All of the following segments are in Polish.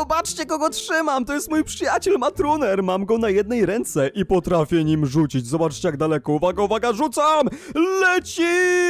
zobaczcie kogo trzymam, to jest mój przyjaciel Matruner, mam go na jednej ręce i potrafię nim rzucić, zobaczcie jak daleko, uwaga, uwaga, rzucam, leci,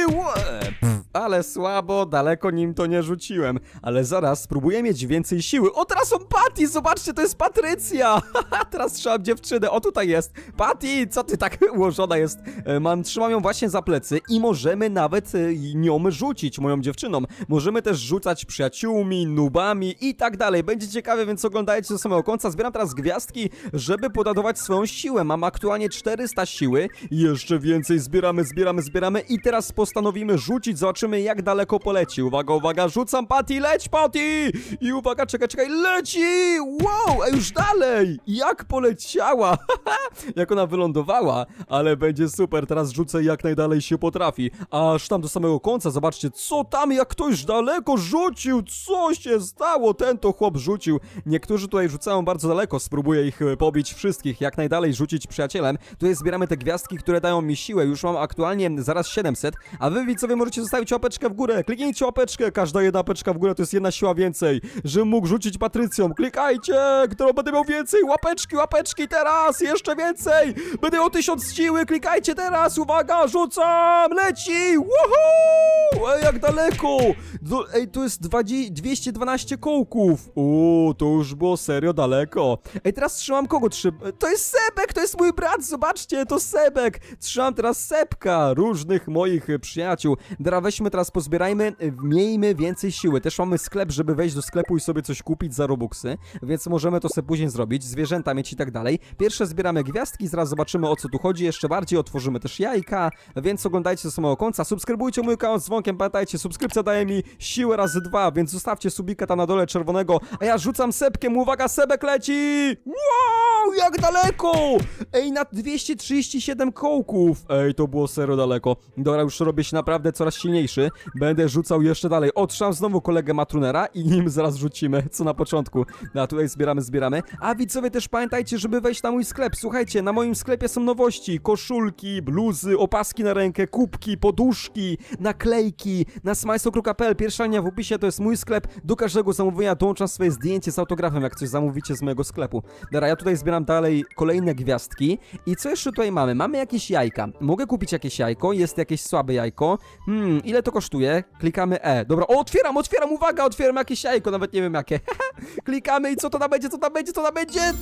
Łe, pff, ale słabo, daleko nim to nie rzuciłem, ale zaraz spróbuję mieć więcej siły, o teraz są Patty, zobaczcie, to jest Patrycja, teraz trzymam dziewczynę, o tutaj jest, Patty, co ty tak ułożona jest, E, mam, trzymam ją właśnie za plecy i możemy nawet e, nią rzucić, moją dziewczyną, możemy też rzucać przyjaciółmi, nubami i tak dalej, będzie ciekawe, więc oglądajcie do samego końca, zbieram teraz gwiazdki, żeby podadować swoją siłę, mam aktualnie 400 siły, jeszcze więcej zbieramy, zbieramy, zbieramy i teraz postanowimy rzucić, zobaczymy jak daleko poleci, uwaga, uwaga, rzucam Patty, leć Patty! I uwaga, czekaj, czekaj, leci, wow, a już dalej, jak poleciała, jak ona wylądowała, ale będzie super, teraz rzucę jak najdalej się potrafi, aż tam do samego końca, zobaczcie, co tam, jak ktoś daleko rzucił, co się stało, ten to chłop rzucił, niektórzy tutaj rzucają bardzo daleko, spróbuję ich e, pobić wszystkich, jak najdalej rzucić przyjacielem, tutaj zbieramy te gwiazdki, które dają mi siłę, już mam aktualnie zaraz 700, a wy widzowie możecie zostawić łapeczkę w górę, kliknijcie łapeczkę, każda jedna łapeczka w górę to jest jedna siła więcej, żebym mógł rzucić Patrycją, klikajcie, którą będę miał więcej, łapeczki, łapeczki, teraz, jeszcze więcej, będę miał tysiąc siły, klikajcie teraz, uwaga, rzucam, leci, woohoo, ej, jak daleko, Do, ej, to jest 20, 212 kołków, uuu, to już było serio daleko, ej, teraz trzymam kogo? Trzymam, to jest Sebek, to jest mój brat, zobaczcie, to Sebek, trzymam teraz Sebka, różnych moich przyjaciół, dobra, weźmy teraz, pozbierajmy, e, miejmy więcej siły, też mamy sklep, żeby wejść do sklepu i sobie coś kupić za robuxy, więc możemy to sobie później zrobić, zwierzęta mieć i tak dalej, pierwsze zbieramy gwiazdki, zaraz zobaczymy o co tu chodzi, jeszcze bardziej otworzymy też jajka, więc oglądajcie do samego końca, subskrybujcie mój kanał z dzwonkiem, pamiętajcie, subskrypcja daje mi siłę razy dwa, więc zostawcie subika tam na dole czerwonego, a ja rzucam sepkiem, uwaga, sebek leci! Wow, jak daleko! Ej, na 237 kołków! Ej, to było serio daleko. Dobra, już robię się naprawdę coraz silniejszy, będę rzucał jeszcze dalej. Otrzymam znowu kolegę Matrunera i nim zaraz rzucimy, co na początku. A tutaj zbieramy, zbieramy. A widzowie też pamiętajcie, żeby wejść na mój sklep. Słuchajcie, na moim sklepie są nowości, koszulki, bluzy, opaski na rękę, kubki, poduszki, naklejki, na smajsokru.pl. Pierwsza linia w opisie to jest mój sklep. Do każdego zamówienia dołączam swoje zdjęcie z autografem, jak coś zamówicie z mojego sklepu. Dobra, ja tutaj zbieram dalej kolejne gwiazdki. I co jeszcze tutaj mamy? Mamy jakieś jajka. Mogę kupić jakieś jajko, jest jakieś słabe jajko. Hmm, ile to kosztuje? Klikamy E. Dobra, o, otwieram, otwieram, uwaga, otwieram jakieś jajko, nawet nie wiem jakie. Klikamy i co to tam będzie, co tam będzie, co tam będzie?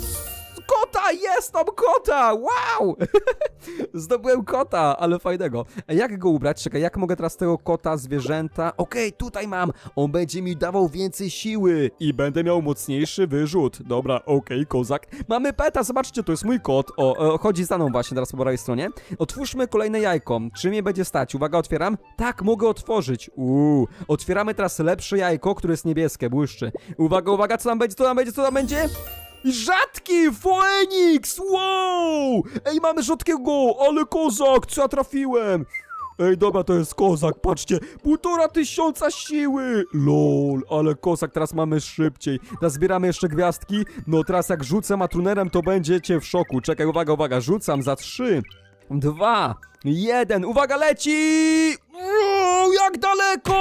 Kota, jest tam kota, wow! Zdobyłem kota, ale fajnego. Jak go ubrać? Czekaj, jak mogę teraz tego kota, zwierzęta? Okej, tutaj mam. On będzie mi dawał więcej siły i będę miał mocniejszy wyrzut. Dobra, okej, kozak. Mamy peta, zobaczcie, to jest mój kot. O, e, chodzi za mną właśnie teraz po prawej stronie. Otwórzmy kolejne jajko. Czy mnie będzie stać? Uwaga, otwieram. Tak, mogę otworzyć. Uuu, otwieramy teraz lepsze jajko, które jest niebieskie, błyszczy. Uwaga, uwaga, co tam będzie, co tam będzie, co tam będzie? Rzadki Phoenix! Wow! Ej, mamy rzadkiego, ale kozak, co ja trafiłem? Ej, dobra, to jest kozak, patrzcie, półtora tysiąca siły! LOL, ale kozak, teraz mamy szybciej. Teraz zbieramy jeszcze gwiazdki. No teraz jak rzucę matrunerem, to będziecie w szoku. Czekaj, uwaga, uwaga, rzucam za trzy, dwa, jeden, uwaga, leci! Jak daleko!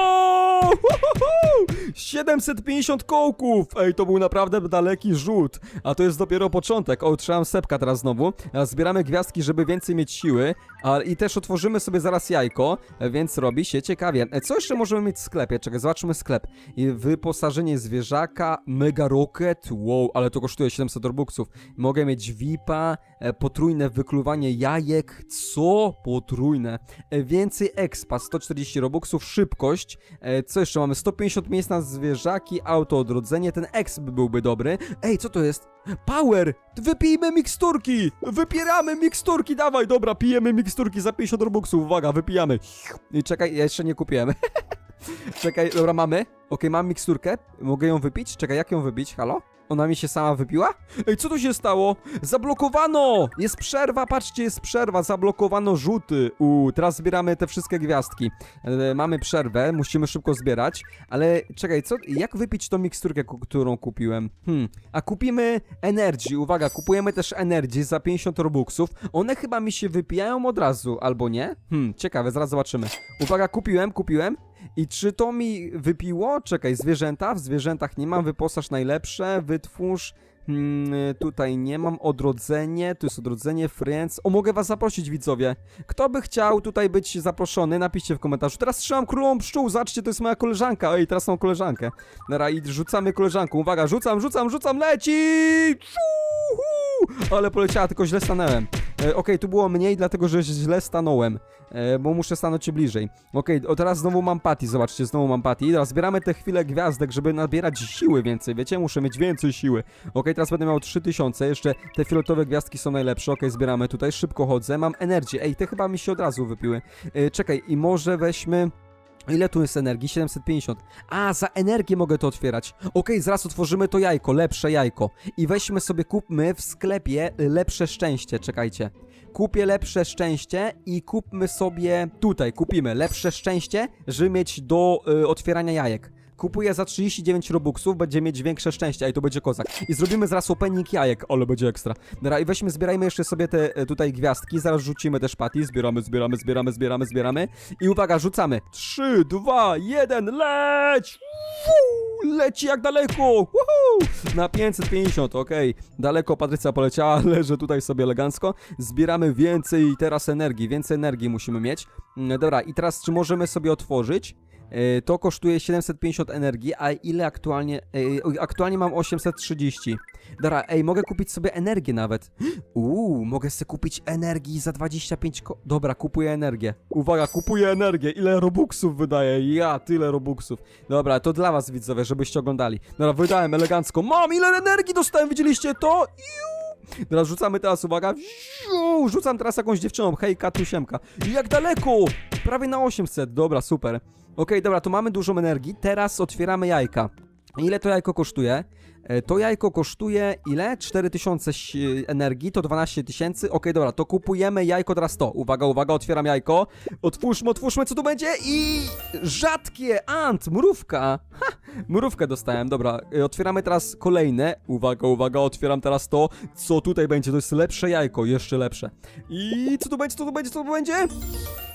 Uhuhu! 750 kołków! Ej, to był naprawdę daleki rzut. A to jest dopiero początek. O, trzymam sepka teraz znowu. Zbieramy gwiazdki, żeby więcej mieć siły. A, I też otworzymy sobie zaraz jajko, więc robi się ciekawie. E, Co jeszcze możemy mieć w sklepie? Czekaj, zobaczmy sklep. I wyposażenie zwierzaka, Mega Rocket. Wow, ale to kosztuje 700 robuxów. Mogę mieć VIPa, e, potrójne wykluwanie jajek. Co? Potrójne. E, Więcej expa, 140 robuxów, szybkość. E, Co jeszcze mamy? 150 miejsc na zwierzaki, auto odrodzenie. Ten exp byłby dobry. Ej, co to jest? Power! Wypijmy miksturki! Wypieramy miksturki, dawaj! Dobra, pijemy miksturki za 50 robuxów. Uwaga, wypijamy. I czekaj, ja jeszcze nie kupiłem. czekaj, dobra, mamy. Okej, mam miksturkę. Mogę ją wypić? Czekaj, jak ją wypić? Halo? Ona mi się sama wypiła? Ej, co tu się stało? Zablokowano! Jest przerwa, patrzcie, jest przerwa, zablokowano rzuty. Uuu, teraz zbieramy te wszystkie gwiazdki. E, mamy przerwę, musimy szybko zbierać, ale czekaj, co, jak wypić tą miksturkę, którą kupiłem? Hmm, a kupimy Energy, uwaga, kupujemy też Energy za 50 robuxów. One chyba mi się wypijają od razu, albo nie? Hmm, ciekawe, zaraz zobaczymy. Uwaga, kupiłem, kupiłem. I czy to mi wypiło? Czekaj, zwierzęta? W zwierzętach nie mam, wyposaż najlepsze, wytwórz... Hmm, tutaj nie mam odrodzenie, tu jest odrodzenie, friends. O, mogę was zaprosić, widzowie. Kto by chciał tutaj być zaproszony, napiszcie w komentarzu. Teraz trzymam królową pszczół, zobaczcie, to jest moja koleżanka. Ej, teraz mam koleżankę. Dobra, i rzucamy koleżanką. Uwaga, rzucam, rzucam, rzucam, leci! Ciuhu! Ale poleciała, tylko źle stanąłem. E, Okej, tu było mniej, dlatego że źle stanąłem. E, bo muszę stanąć się bliżej. Okej, o teraz znowu mam patty, zobaczcie, znowu mam patty. Teraz zbieramy te chwile gwiazdek, żeby nabierać siły więcej, wiecie? Muszę mieć więcej siły. Okej, teraz będę miał 3000, jeszcze te fioletowe gwiazdki są najlepsze. Okej, zbieramy tutaj, szybko chodzę, mam energię. Ej, te chyba mi się od razu wypiły. E, czekaj, i może weźmy... Ile tu jest energii? 750. A, za energię mogę to otwierać. Okej, zaraz otworzymy to jajko, lepsze jajko. I weźmy sobie, kupmy w sklepie lepsze szczęście, czekajcie. Kupię lepsze szczęście i kupmy sobie tutaj, kupimy lepsze szczęście, żeby mieć do y, otwierania jajek. Kupuję za 39 robuxów, będzie mieć większe szczęście, i to będzie kozak. I zrobimy zaraz opening jajek, ale będzie ekstra. Dobra, i weźmy, zbierajmy jeszcze sobie te e, tutaj gwiazdki, zaraz rzucimy też paty, zbieramy, zbieramy, zbieramy, zbieramy, zbieramy. I uwaga, rzucamy. 3, 2, 1, leć! Leci jak daleko! Woohoo! Na 550, okej. Daleko Patrycja poleciała, leży tutaj sobie elegancko. Zbieramy więcej teraz energii, więcej energii musimy mieć. Mm, Dobra, i teraz czy możemy sobie otworzyć? E, To kosztuje 750 energii, a ile aktualnie... e, Aktualnie mam 830. Dobra, ej, mogę kupić sobie energię nawet. Uuu, mogę sobie kupić energii za 25 ko... Dobra, kupuję energię. Uwaga, kupuję energię. Ile robuxów wydaje? Ja, tyle robuxów. Dobra, to dla was widzowie, żebyście oglądali. Dobra, wydałem elegancko. Mam, ile energii dostałem, widzieliście to? Iu! Dobra, rzucamy teraz, uwaga. Rzucam teraz jakąś dziewczyną. Hej, Katusiemka. Jak daleko? Prawie na 800. Dobra, super. Okej, dobra, to mamy dużą energii. Teraz otwieramy jajka. Ile to jajko kosztuje? E, To jajko kosztuje ile? 4000 si- energii, to 12 tysięcy. Okej, dobra, to kupujemy jajko teraz to. Uwaga, uwaga, otwieram jajko. Otwórzmy, otwórzmy, co tu będzie? I rzadkie ant, mrówka. Ha, mrówkę dostałem, dobra. e, Otwieramy teraz kolejne. Uwaga, uwaga, otwieram teraz to. Co tutaj będzie? To jest lepsze jajko, jeszcze lepsze. I co tu będzie, co tu będzie, co tu będzie?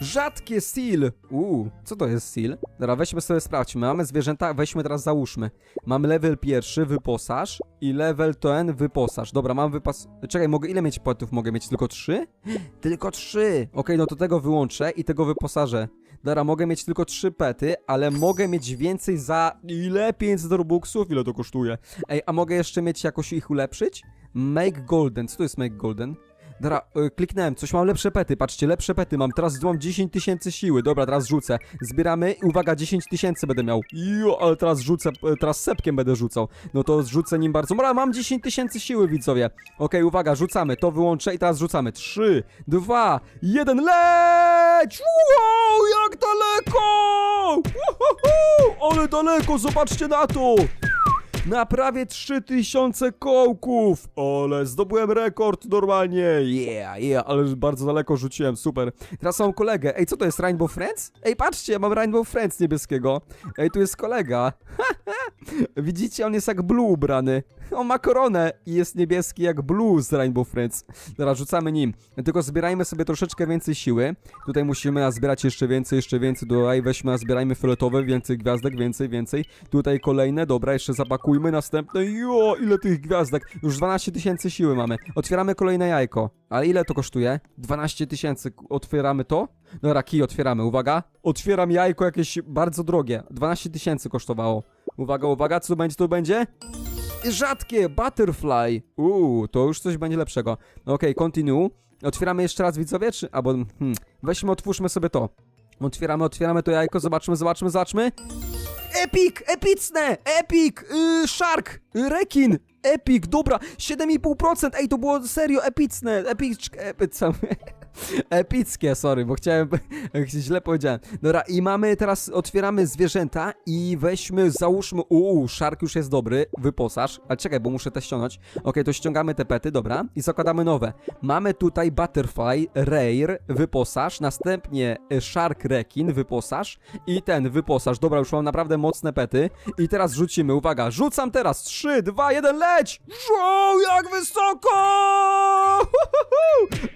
Rzadkie seal. Uuu, co to jest seal? Dobra, weźmy sobie, sprawdźmy. Mamy zwierzęta, weźmy teraz, załóżmy. Mam level pierwszy, wyposaż i level ten, wyposaż. Dobra, mam wypas... Czekaj, mogę, ile mieć petów mogę mieć? Tylko trzy? Tylko trzy! Okej, no to tego wyłączę i tego wyposażę. Dobra, mogę mieć tylko trzy pety, ale mogę mieć więcej za... Ile? 500 robuxów? Ile to kosztuje? Ej, a mogę jeszcze mieć jakoś ich ulepszyć? Make golden. Co to jest make golden? Dobra, y, kliknąłem, coś mam lepsze pety, patrzcie, lepsze pety mam, teraz mam 10 tysięcy siły, dobra, teraz rzucę, zbieramy i uwaga, 10 tysięcy będę miał, jo, ale teraz rzucę, e, teraz sepkiem będę rzucał, no to rzucę nim bardzo, Dobra, mam 10 tysięcy siły, widzowie, okej, uwaga, rzucamy, to wyłączę i teraz rzucamy, 3, 2, 1, leć, wow, jak daleko, Uhuhu, ale daleko, zobaczcie na to, na prawie 3000 kołków! Ale zdobyłem rekord normalnie! Yeah, yeah, ale bardzo daleko rzuciłem, super. Teraz mam kolegę. Ej, co to jest Rainbow Friends? Ej, patrzcie, mam Rainbow Friends niebieskiego. Ej, tu jest kolega. Widzicie, on jest jak Blue ubrany. On ma koronę i jest niebieski jak Blue z Rainbow Friends. Dobra, rzucamy nim. Tylko zbierajmy sobie troszeczkę więcej siły. Tutaj musimy nazbierać jeszcze więcej, jeszcze więcej. Tutaj weźmy, nazbierajmy fioletowe, więcej gwiazdek, więcej, więcej. Tutaj kolejne, dobra, jeszcze zapakujmy następne. Jo, ile tych gwiazdek. Już 12 tysięcy siły mamy. Otwieramy kolejne jajko. Ale ile to kosztuje? 12 tysięcy. Otwieramy to? Dobra, kij otwieramy, uwaga. Otwieram jajko jakieś bardzo drogie. 12 tysięcy kosztowało. Uwaga, uwaga, co będzie, to będzie? Rzadkie, butterfly. Uuu, to już coś będzie lepszego. No Okej, continue. Otwieramy jeszcze raz widzowie, czy... Albo, hmm, weźmy, otwórzmy sobie to. Otwieramy, otwieramy to jajko, zobaczmy, zobaczmy, zobaczmy. Epic, epicne, epic, yy, shark, yy, rekin, epic, dobra, 7,5%, ej, to było serio epicne, epic, epic, Epickie, sorry, bo chciałem, źle powiedziałem. Dobra, i mamy teraz, otwieramy zwierzęta i weźmy, załóżmy, uuu, szark już jest dobry, wyposaż, ale czekaj, bo muszę te ściągnąć. Okej, to ściągamy te pety, dobra, i zakładamy nowe. Mamy tutaj butterfly, rare, wyposaż, następnie e, shark rekin, wyposaż i ten, wyposaż. Dobra, już mam naprawdę mocne pety i teraz rzucimy, uwaga, rzucam teraz, 3, 2, 1, leć! Wow, jak wysoko!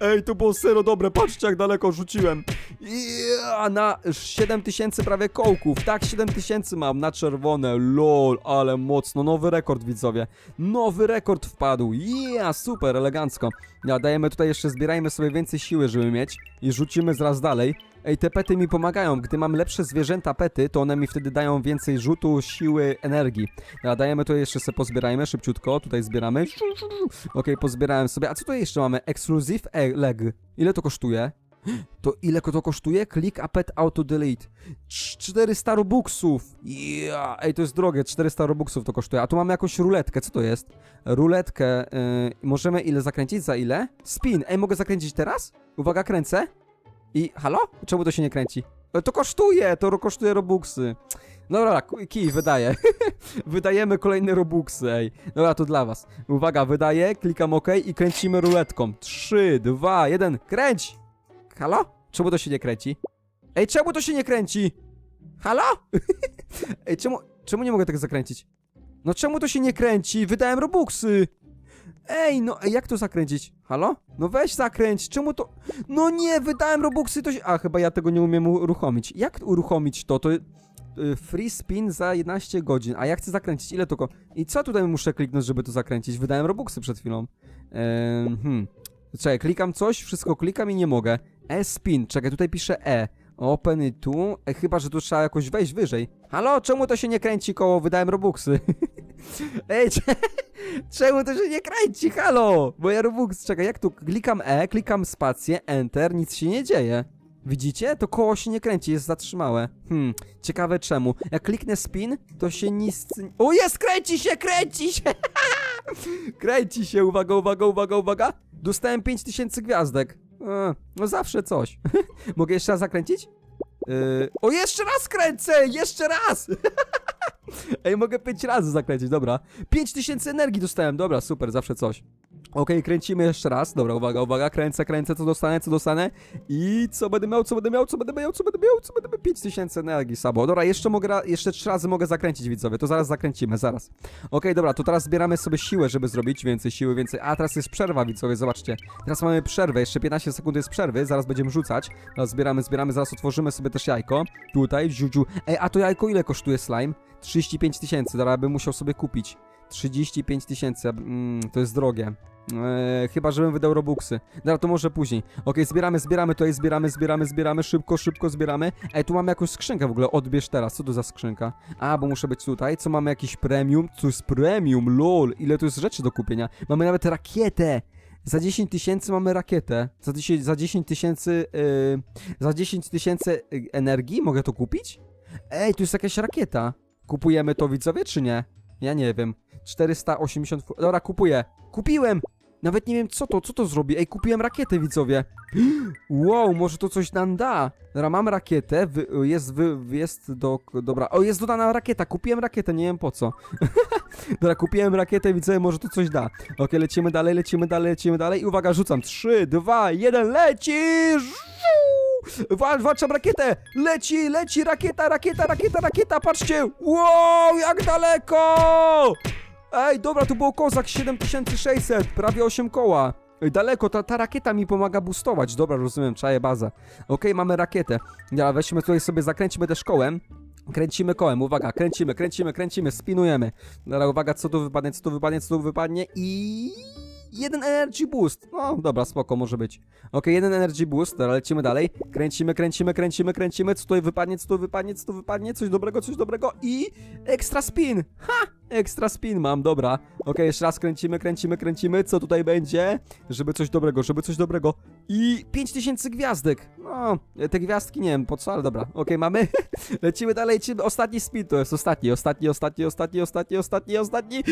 Ej, to było serio dobre, patrzcie jak daleko rzuciłem. Ja, na 7000 prawie kołków, tak 7000 mam na czerwone, lol, ale mocno, nowy rekord widzowie, nowy rekord wpadł, ja, super, elegancko. Ja, dajemy tutaj jeszcze, zbierajmy sobie więcej siły, żeby mieć i rzucimy zaraz dalej. Ej, te pety mi pomagają, gdy mam lepsze zwierzęta pety, to one mi wtedy dają więcej rzutu, siły, energii. Ja, dajemy to jeszcze sobie pozbierajmy, szybciutko, tutaj zbieramy. Okej, pozbierałem sobie, a co tu jeszcze mamy? Exclusive leg. Ile to kosztuje? To ile to kosztuje? Click a pet auto delete. Cz- 400 robuxów. Ja, ej, to jest drogie, 400 robuxów to kosztuje. A tu mamy jakąś ruletkę, co to jest? Ruletkę, yy, możemy ile zakręcić? Za ile? Spin, ej, mogę zakręcić teraz? Uwaga, kręcę. I, halo? Czemu to się nie kręci? E, To kosztuje, to kosztuje robuxy. Dobra, ku- kij, wydaje. Wydajemy kolejne robuxy, ej. Dobra, to dla was. Uwaga, wydaję, klikam OK i kręcimy ruletką. 3, 2, 1, kręć! Halo? Czemu to się nie kręci? Ej, czemu to się nie kręci? Halo? Ej, czemu, czemu nie mogę tego zakręcić? No czemu to się nie kręci? Wydałem robuxy! Ej, no jak to zakręcić? Halo? No weź zakręć, czemu to... No nie, wydałem robuxy, to się... A, chyba ja tego nie umiem uruchomić. Jak uruchomić to? To... y, Free spin za 11 godzin, a ja chcę zakręcić, ile to ko... I co tutaj muszę kliknąć, żeby to zakręcić? Wydałem robuxy przed chwilą. Ehm, hmm. Czekaj, klikam coś, wszystko klikam i nie mogę. E-spin, czekaj, tutaj pisze E. Open tu, e, chyba, że tu trzeba jakoś wejść wyżej. Halo, czemu to się nie kręci koło? Wydałem robuxy. Ej, cze- czemu to się nie kręci? Halo! Moja robux, czekaj, jak tu? Klikam E, klikam spację, Enter, nic się nie dzieje. Widzicie? To koło się nie kręci, jest zatrzymałe. Hmm, ciekawe czemu. Jak kliknę spin, to się nic... O, jest, kręci się, kręci się! kręci się, uwaga, uwaga, uwaga, uwaga. Dostałem 5000 gwiazdek. No zawsze coś. Mogę jeszcze raz zakręcić? Yy... O, jeszcze raz kręcę! Jeszcze raz! Ej, mogę 5 razy zakręcić, dobra. 5000 energii dostałem, dobra, super, zawsze coś. Okej, kręcimy jeszcze raz. Dobra, uwaga, uwaga, kręcę, kręcę, co dostanę, co dostanę. I co będę miał, co będę miał, co będę miał, co będę miał, co będę miał. 5000 energii, sabo. Dobra, jeszcze mogę, jeszcze trzy razy mogę zakręcić, widzowie. To zaraz zakręcimy, zaraz. Okej, dobra, to teraz zbieramy sobie siłę, żeby zrobić więcej siły, więcej. A, teraz jest przerwa, widzowie, zobaczcie. Teraz mamy przerwę, jeszcze 15 sekund jest przerwy, zaraz będziemy rzucać. Teraz zbieramy, zbieramy, zaraz otworzymy sobie też jajko. Tutaj, ziudziu. Ej, a to jajko ile kosztuje slime? 35 tysięcy, dobra, bym musiał sobie kupić. 35 tysięcy, mm, to jest drogie. Eee, chyba, żebym wydał robuxy. Dobra, to może później. Okej, zbieramy, zbieramy, tutaj zbieramy, zbieramy, zbieramy, szybko, szybko zbieramy. Ej, tu mamy jakąś skrzynkę w ogóle, odbierz teraz, co to za skrzynka? A, bo muszę być tutaj, co mamy, jakiś premium? Co jest premium, lol, ile tu jest rzeczy do kupienia? Mamy nawet rakietę! Za 10 tysięcy mamy rakietę. Za 10 za 10 tysięcy, yy, za 10 tysięcy yy, energii mogę to kupić? Ej, tu jest jakaś rakieta. Kupujemy to widzowie, czy nie? Ja nie wiem. 480. fu- Dobra, kupuję. Kupiłem! Nawet nie wiem co to, co to zrobi. Ej, kupiłem rakietę, widzowie. Wow, może to coś nam da. Dobra, mam rakietę, wy, jest, wy, jest do, dobra, o, jest dodana rakieta, kupiłem rakietę, nie wiem po co. dobra, kupiłem rakietę, widzowie, może to coś da. Okej, lecimy dalej, lecimy dalej, lecimy dalej i uwaga, rzucam. 3, 2, 1, lecisz! Wal, walczam rakietę! Leci, leci, rakieta, rakieta, rakieta, rakieta, patrzcie! Wow, jak daleko! Ej, dobra, tu było kozak 7600, prawie 8 koła. Daleko, ta, ta rakieta mi pomaga boostować. Dobra, rozumiem, czaję bazę. Okej, mamy rakietę. Dobra, weźmy tutaj sobie, zakręcimy też kołem. Kręcimy kołem, uwaga, kręcimy, kręcimy, kręcimy, spinujemy. Dobra, uwaga, co tu wypadnie, co tu wypadnie, co tu wypadnie i... Jeden energy boost. No, dobra, spoko, może być. Okej, jeden energy boost, dobra, lecimy dalej. Kręcimy, kręcimy, kręcimy, kręcimy. Co tutaj wypadnie, co tu wypadnie, co tu wypadnie? Coś dobrego, coś dobrego i... Ekstra spin! Ha! Ekstra spin mam, dobra. Okej, jeszcze raz kręcimy, kręcimy, kręcimy. Co tutaj będzie? Żeby coś dobrego, żeby coś dobrego. I 5000 gwiazdek. No, te gwiazdki nie wiem po co, ale dobra. Okej, mamy. lecimy dalej, lecimy. Ostatni spin to jest ostatni, ostatni, ostatni, ostatni, ostatni, ostatni, ostatni.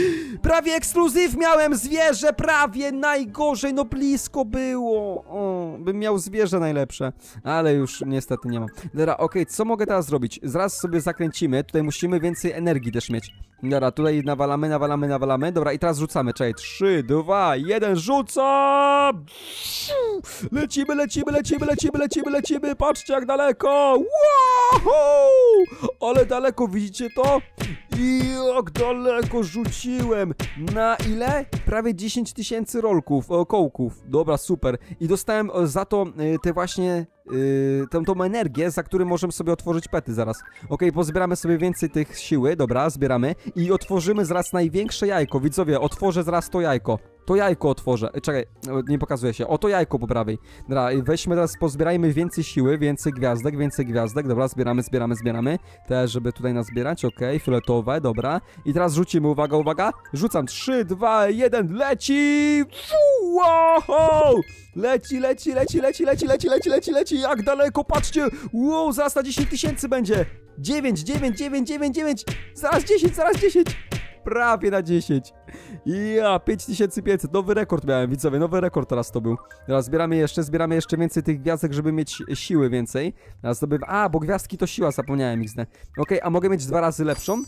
Prawie ekskluzyw miałem zwierzę, prawie najgorzej, no blisko było. O, bym miał zwierzę najlepsze, ale już niestety nie mam. Dobra, okej, co mogę teraz zrobić? Zaraz sobie zakręcimy, tutaj musimy więcej energii też mieć. Dobra, tutaj nawalamy, nawalamy, nawalamy. Dobra, i teraz rzucamy. Czekaj, 3, 2, 1, rzucam! Lecimy, lecimy, lecimy, lecimy, lecimy, lecimy. Patrzcie jak daleko. Wow! Ale daleko, widzicie to? I jak daleko rzuciłem. Na ile? Prawie 10 tysięcy rolków, o, kołków. Dobra, super. I dostałem e, za to e, te właśnie, e, tę, tą energię, za którą możemy sobie otworzyć pety zaraz. Okej, pozbieramy sobie więcej tych siły, dobra, zbieramy. I otworzymy zaraz największe jajko. Widzowie, otworzę zaraz to jajko. To jajko otworzę. E, Czekaj, e, nie pokazuje się. O, to jajko po prawej. Dobra, weźmy teraz, pozbierajmy więcej siły, więcej gwiazdek, więcej gwiazdek. Dobra, zbieramy, zbieramy, zbieramy. Też, żeby tutaj nazbierać, okej, fioletowe, dobra. I teraz rzucimy, uwaga, uwaga. Rzucam, 3, 2, 1, leci! Fu, Wow! Leci, leci, leci, leci, leci, leci, leci, leci, leci, jak daleko, patrzcie! Wow, zaraz na 10 tysięcy będzie! 9, 9, 9, 9, 9, zaraz 10, zaraz 10! Prawie na 10. Ja, 5500, nowy rekord miałem, widzowie, nowy rekord teraz to był. Teraz zbieramy jeszcze, zbieramy jeszcze więcej tych gwiazdek, żeby mieć siły więcej. Teraz zdobywam, a, bo gwiazdki to siła, zapomniałem XD. Okej, a mogę mieć dwa razy lepszą?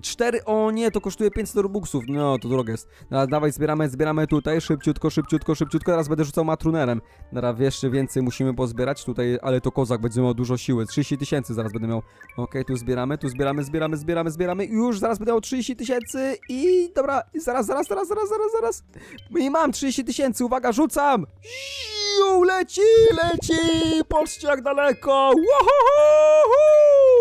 Cztery, o nie, to kosztuje 500 robuxów, no to drogie jest. Teraz dawaj, zbieramy, zbieramy tutaj, szybciutko, szybciutko, szybciutko, teraz będę rzucał matrunerem. Teraz jeszcze więcej musimy pozbierać tutaj, ale to kozak będzie miał dużo siły, 30 tysięcy zaraz będę miał. Okej, tu zbieramy, tu zbieramy, zbieramy, zbieramy, zbieramy i już zaraz będę miał 30 tysięcy i dobra, i zaraz, zaraz, zaraz, zaraz, zaraz, zaraz. I mam 30 tysięcy, uwaga, rzucam! Siu, leci, leci! Patrzcie jak daleko! Woohoo!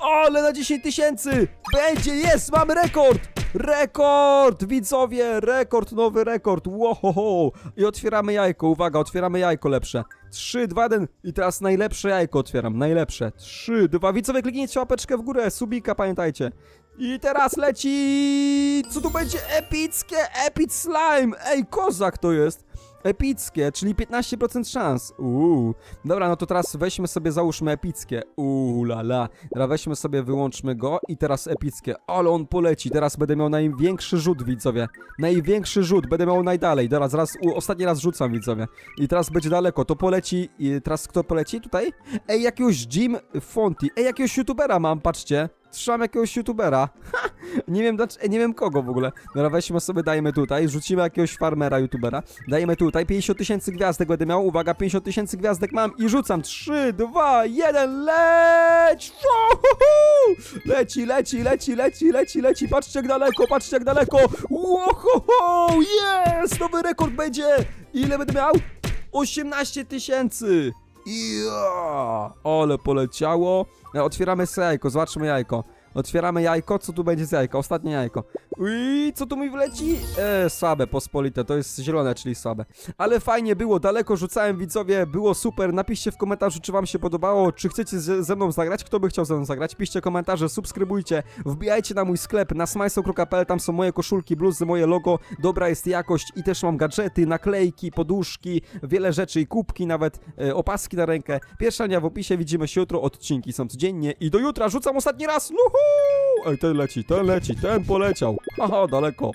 Ale na 10 tysięcy! Będzie, jest, mamy rekord! Rekord, widzowie, rekord, nowy rekord, Wohoho! I otwieramy jajko, uwaga, otwieramy jajko lepsze. 3, 2, 1 i teraz najlepsze jajko otwieram, najlepsze. 3, 2, widzowie, kliknijcie łapeczkę w górę, subika, pamiętajcie. I teraz leci... Co tu będzie? Epickie, epic slime! Ej, kozak to jest! Epickie, czyli 15% szans. Uuu. Dobra, no to teraz weźmy sobie, załóżmy epickie. Uuu, la la. Dobra, weźmy sobie, wyłączmy go i teraz epickie. Ale on poleci. Teraz będę miał największy rzut, widzowie. Największy rzut, będę miał najdalej. Dobra, zaraz, u, ostatni raz rzucam, widzowie. I teraz będzie daleko. To poleci. I teraz kto poleci tutaj? Ej, jakiegoś Jim Fonty. Ej, jakiegoś youtubera mam, patrzcie. Trzymam jakiegoś youtubera. Ha! Nie wiem, dlaczego, nie wiem kogo w ogóle. Dobra, weźmy sobie, dajmy tutaj, rzucimy jakiegoś farmera, youtubera. Dajemy tutaj, 50 tysięcy gwiazdek będę miał, uwaga, 50 tysięcy gwiazdek mam i rzucam. 3, 2, 1, leć! Leci, leci, leci, leci, leci, leci, patrzcie jak daleko, patrzcie jak daleko! Łohoho! Jest! Nowy rekord będzie! Ile będę miał? 18 tysięcy! Ja! Ale poleciało. E, Otwieramy sobie jajko, zobaczmy jajko. Otwieramy jajko, co tu będzie z jajka? Ostatnie jajko. I co tu mi wleci? E, słabe, pospolite, to jest zielone, czyli słabe. Ale fajnie było, daleko rzucałem widzowie, było super. Napiszcie w komentarzu, czy wam się podobało, czy chcecie ze, mną zagrać, kto by chciał ze mną zagrać. Piszcie komentarze, subskrybujcie, wbijajcie na mój sklep na smajso.pl, tam są moje koszulki, bluzy, moje logo, dobra jest jakość i też mam gadżety, naklejki, poduszki, wiele rzeczy i kubki, nawet e, opaski na rękę. Pierwsza linia w opisie, widzimy się jutro, odcinki są codziennie i do jutra rzucam ostatni raz, luhu! Ej, ten leci, ten leci, ten poleciał. 好好的那个